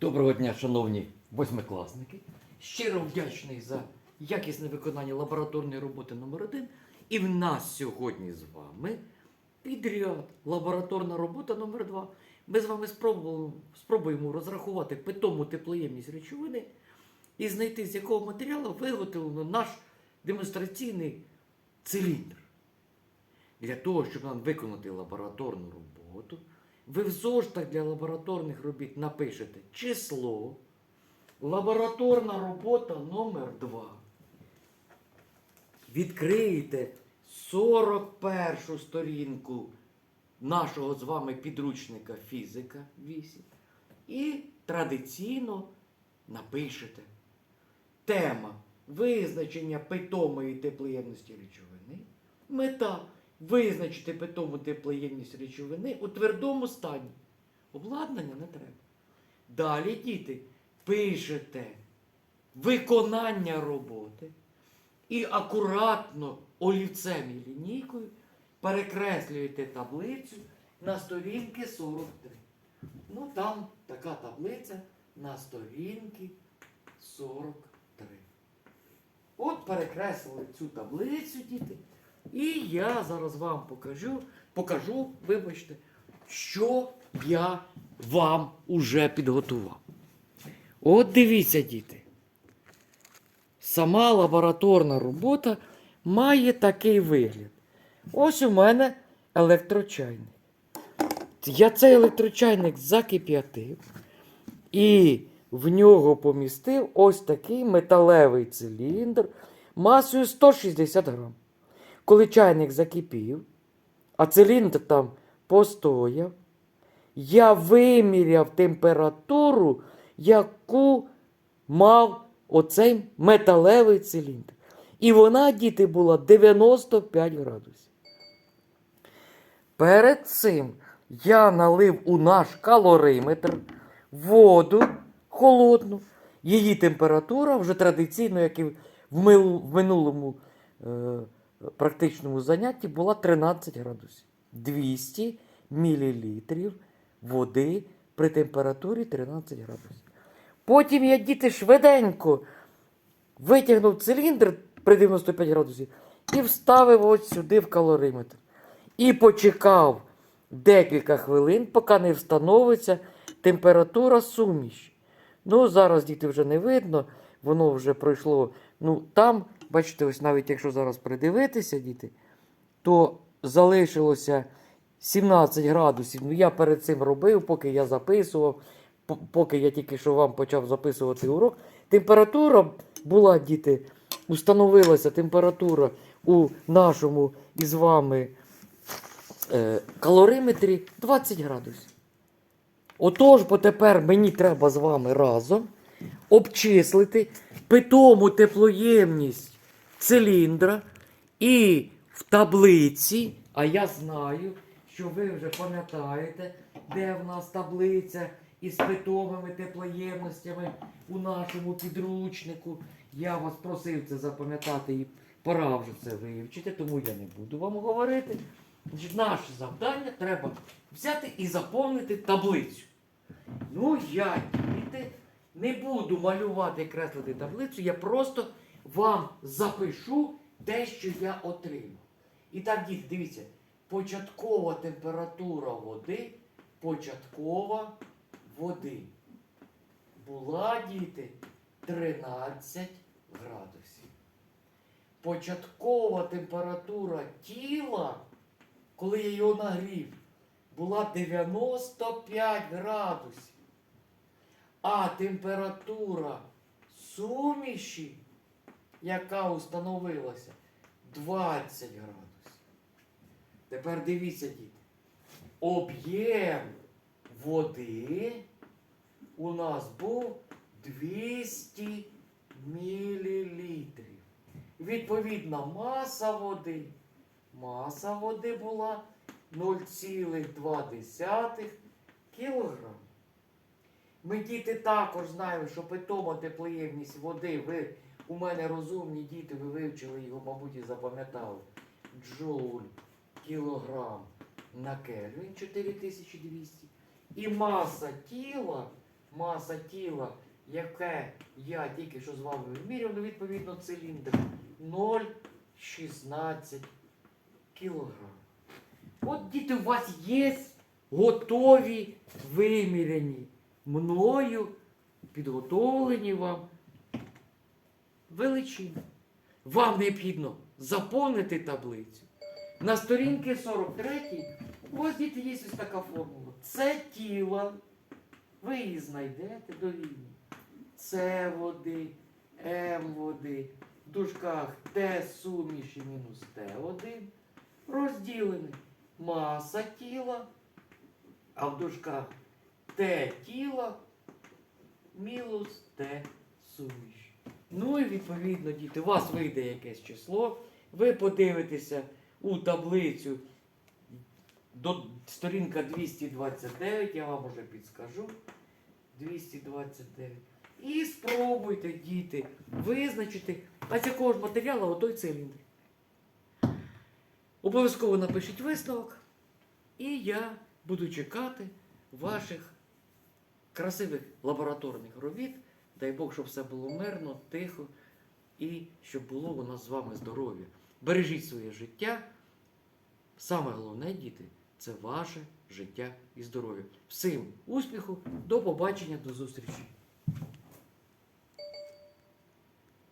Доброго дня, шановні восьмикласники. Щиро вдячний за якісне виконання лабораторної роботи номер 1 І в нас сьогодні з вами підряд лабораторна робота номер 2 Ми з вами спробуємо, спробуємо розрахувати питому теплоємність речовини і знайти, з якого матеріалу виготовлено наш демонстраційний циліндр. Для того, щоб нам виконати лабораторну роботу, ви в зоштах для лабораторних робіт напишете число, лабораторна робота номер 2 Відкриєте 41 сторінку нашого з вами підручника фізика 8 і традиційно напишете. Тема визначення питомої теплоємності речовини, мета визначити питому теплоємність речовини у твердому стані. Обладнання не треба. Далі, діти, пишете виконання роботи і акуратно олівцем і лінійкою перекреслюєте таблицю на сторінки 43. Ну, там така таблиця на сторінки 43. От перекреслили цю таблицю, діти. І я зараз вам покажу, покажу, вибачте, що я вам уже підготував. От дивіться, діти. Сама лабораторна робота має такий вигляд. Ось у мене електрочайник. Я цей електрочайник закип'ятив і в нього помістив ось такий металевий циліндр масою 160 грам. Коли чайник закипів, а циліндр там постояв, я виміряв температуру, яку мав оцей металевий циліндр. І вона, діти, була 95 градусів. Перед цим я налив у наш калориметр воду холодну. Її температура вже традиційно, як і в минулому е, практичному занятті, була 13 градусів. 200 мл води при температурі 13 градусів. Потім я діти швиденько витягнув циліндр при 95 градусів і вставив ось сюди в калориметр. І почекав декілька хвилин, поки не встановиться температура суміші. Ну, зараз діти вже не видно, воно вже пройшло. Ну, там, бачите, ось навіть якщо зараз придивитися, діти, то залишилося 17 градусів. Ну, я перед цим робив, поки я записував, поки я тільки що вам почав записувати урок. Температура була, діти, установилася температура у нашому із вами е, калориметрі 20 градусів. Отож, бо тепер мені треба з вами разом обчислити питому теплоємність циліндра і в таблиці, а я знаю, що ви вже пам'ятаєте, де в нас таблиця із питомими теплоємностями у нашому підручнику. Я вас просив це запам'ятати і пора вже це вивчити, тому я не буду вам говорити. Наше завдання треба взяти і заповнити таблицю. Ну, я, діти, не буду малювати і креслити таблицю, я просто вам запишу те, що я отримав. І так, діти, дивіться, початкова температура води, початкова води. Була, діти, 13 градусів. Початкова температура тіла, коли я його нагрів, була 95 градусів. А температура суміші, яка установилася, 20 градусів. Тепер дивіться, діти. Об'єм води у нас був 200 мілілітрів. Відповідна маса води. Маса води була 0,2 кілограм. Ми діти також знаємо, що питома теплоємність води, ви у мене розумні діти, ви вивчили його, мабуть, і запам'ятали. Джоуль, кілограм на Кельвін 4200. І маса тіла маса тіла, яке я тільки що з вами виміряв, ну, відповідно циліндр 0,16 кілограм. От діти, у вас є готові виміряні мною, підготовлені вам величини. Вам необхідно заповнити таблицю. На сторінці 43 у є ось така формула. Це тіло. Ви її знайдете довільно. С води, М води, в дужках Т суміші мінус Т1 розділене маса тіла, а в дужках Т тіла мінус Т суміші. Ну і відповідно, діти, у вас вийде якесь число, ви подивитеся у таблицю до сторінка 229, я вам уже підскажу. 229. І спробуйте, діти, визначити, а з якого ж матеріалу отой циліндр. Обов'язково напишіть висновок, і я буду чекати ваших красивих лабораторних робіт. Дай Бог, щоб все було мирно, тихо і щоб було у нас з вами здоров'я. Бережіть своє життя. Саме головне, діти, це ваше життя і здоров'я. Всім успіху, до побачення, до зустрічі!